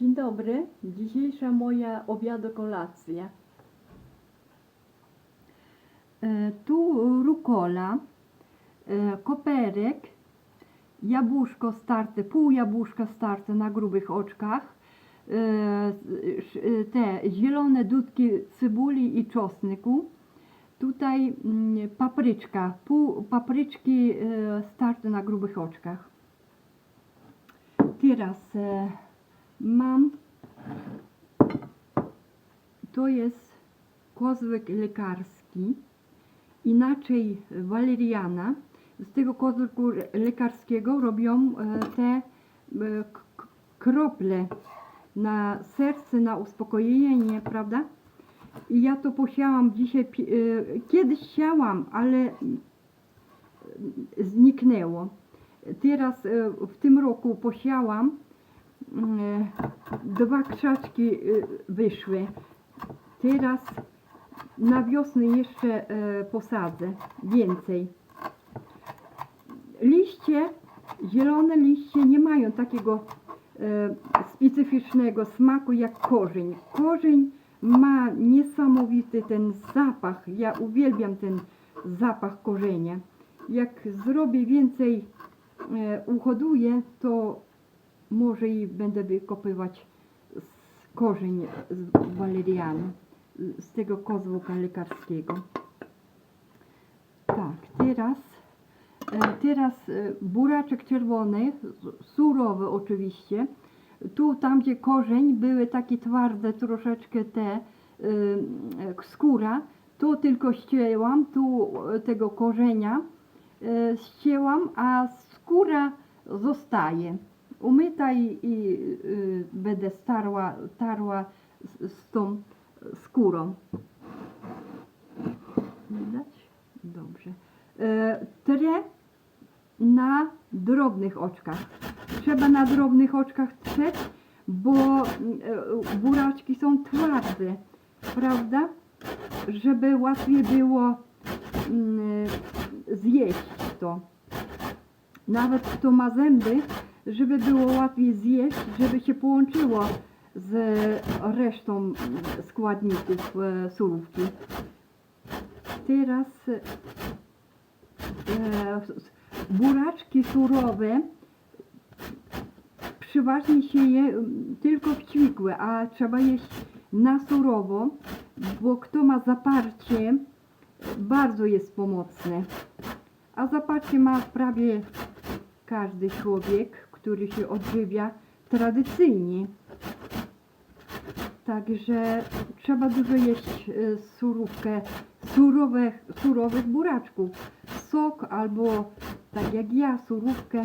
Dzień dobry. Dzisiejsza moja obiado-kolacja. E, Tu rukola, e, koperek, jabłuszko starte, pół jabłuszka starte na grubych oczkach, e, te zielone dudki cebuli i czosnku. Tutaj mm, papryczka, pół papryczki starte na grubych oczkach. Teraz mam, to jest kozłek lekarski, inaczej waleriana. Z tego kozłku lekarskiego robią e, te e, krople na serce, na uspokojenie, prawda? I ja to posiałam dzisiaj, e, kiedyś siałam, ale mm, zniknęło. Teraz w tym roku posiałam, dwa krzaczki e, wyszły. Teraz na wiosnę jeszcze e, posadzę więcej. Liście, zielone liście nie mają takiego specyficznego smaku jak korzeń. Korzeń ma niesamowity ten zapach. Ja uwielbiam ten zapach korzenia. Jak zrobię więcej, uhoduję, to może i będę wykopywać korzeń z waleriany, z tego kozłka lekarskiego. Tak, teraz, e, teraz e, buraczek czerwony, surowy oczywiście. Tu, tam gdzie korzeń, były takie twarde troszeczkę te e, skóra, to tylko ścięłam, tu tego korzenia ścięłam, a skóra zostaje. Umyta i, i y, będę starła, tarła z, z tą skórą. Widać? Dobrze. E, trę na drobnych oczkach. Trzeba na drobnych oczkach trzeć, bo e, buraczki są twarde, prawda? Żeby łatwiej było mm, zjeść to. Nawet kto ma zęby, żeby było łatwiej zjeść, żeby się połączyło z resztą składników e, surówki. Teraz e, buraczki surowe przeważnie się je tylko w ćwikłe, a trzeba jeść na surowo, bo kto ma zaparcie, bardzo jest pomocne. A zaparcie ma prawie każdy człowiek, który się odżywia tradycyjnie. Także trzeba dużo jeść e, surówkę, surowych, surowych buraczków. Sok albo tak jak ja, surówkę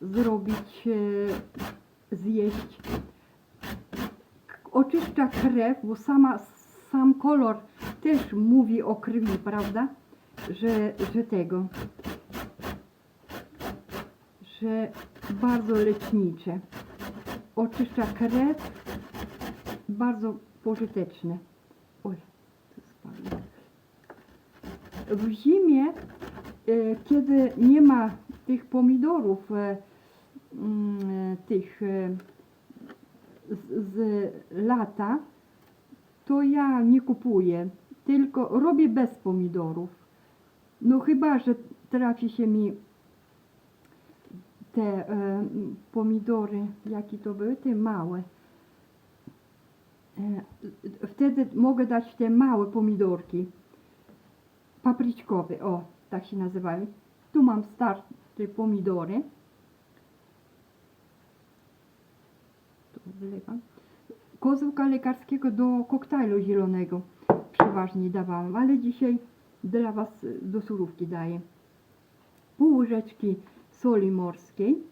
zrobić, e, zjeść. Oczyszcza krew, bo sama, sam kolor też mówi o krwi, prawda? Że, że tego, że bardzo lecznicze. Oczyszcza krew, bardzo pożyteczne. Oj, to spadło. W zimie, e, kiedy nie ma tych pomidorów, e, mm, e, tych z, z lata, to ja nie kupuję, tylko robię bez pomidorów. No chyba, że trafi się mi te e, pomidory, jakie to były, te małe. E, wtedy mogę dać te małe pomidorki papryczkowe, o, tak się nazywają. Tu mam starte pomidory. Tu wylewam. Kozłka lekarskiego do koktajlu zielonego przeważnie dawałam, ale dzisiaj dla Was y, do surówki daję. Pół łyżeczki soli morskiej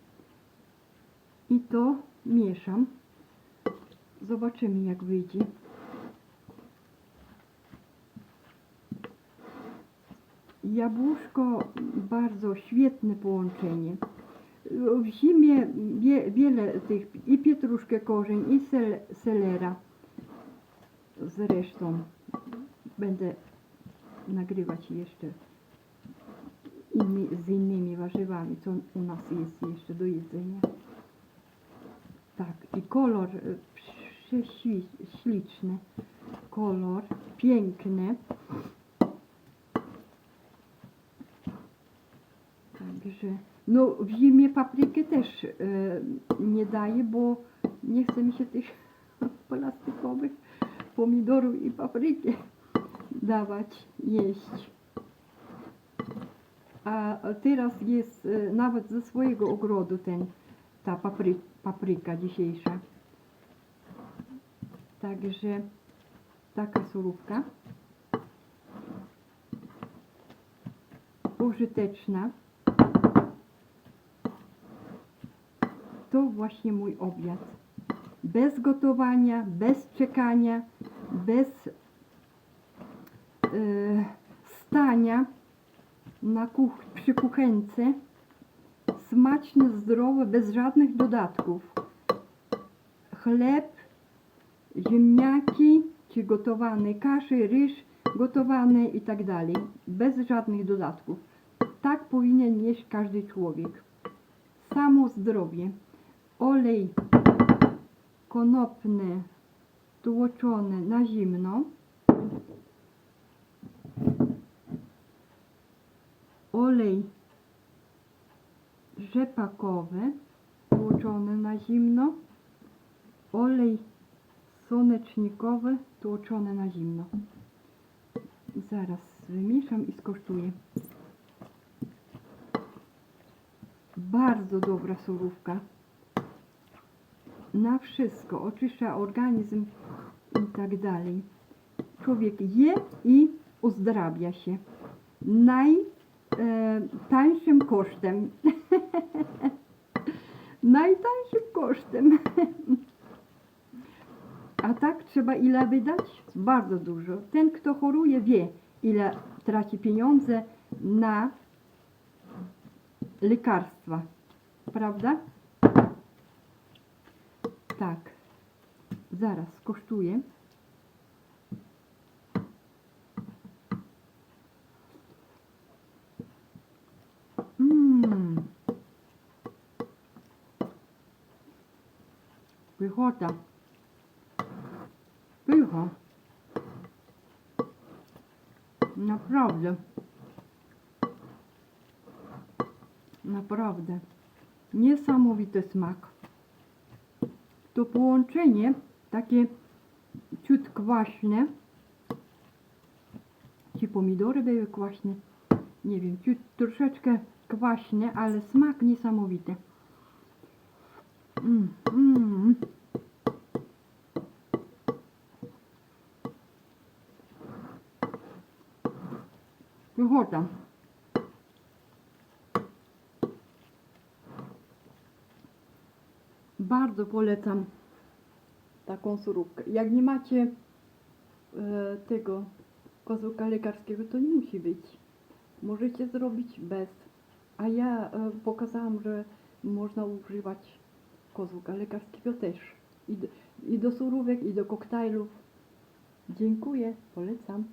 i to mieszam. Zobaczymy jak wyjdzie. Jabłuszko bardzo świetne połączenie. W zimie wie, wiele tych i pietruszkę korzeń i sel, selera. Zresztą będę nagrywać jeszcze inny, z innymi warzywami, co u nas jest jeszcze do jedzenia. Tak, i kolor y, prześliczny. Kolor piękny. Także, no w zimie paprykę też y, nie daję, bo nie chce mi się tych plastikowych pomidorów i papryki dawać jeść. A teraz jest y, nawet ze swojego ogrodu ten, ta papry, papryka dzisiejsza. Także taka surówka. Użyteczna. To właśnie mój obiad. Bez gotowania, bez czekania, bez e, stania na kuch- przy kuchence. Smaczne, zdrowe, bez żadnych dodatków. Chleb, ziemniaki, czy gotowane kasze, ryż gotowany i tak dalej. Bez żadnych dodatków. Tak powinien jeść każdy człowiek. Samo zdrowie. Olej konopny tłoczony na zimno. Olej rzepakowy tłoczony na zimno. Olej słonecznikowy tłoczony na zimno. Zaraz wymieszam i skosztuję. Bardzo dobra surówka. Na wszystko. Oczyszcza organizm i tak dalej. Człowiek je i uzdrawia się. Najtańszym kosztem. Najtańszym kosztem. A tak trzeba ile wydać? Bardzo dużo. Ten, kto choruje, wie, ile traci pieniądze na lekarstwa. Prawda? Tak. Zaraz kosztuje. Pychota. Pycha. Naprawdę. Naprawdę. Niesamowity smak. To połączenie takie ciut kwaśne. Ci pomidory były kwaśne. Nie wiem, ciut troszeczkę kwaśne, ale smak niesamowity. Mm, mm. Pychota. Bardzo polecam taką surówkę. Jak nie macie e, tego kozłka lekarskiego, to nie musi być. Możecie zrobić bez. A ja e, pokazałam, że można używać kozłka lekarskiego też. I do, I do surówek, i do koktajlów. Dziękuję, polecam.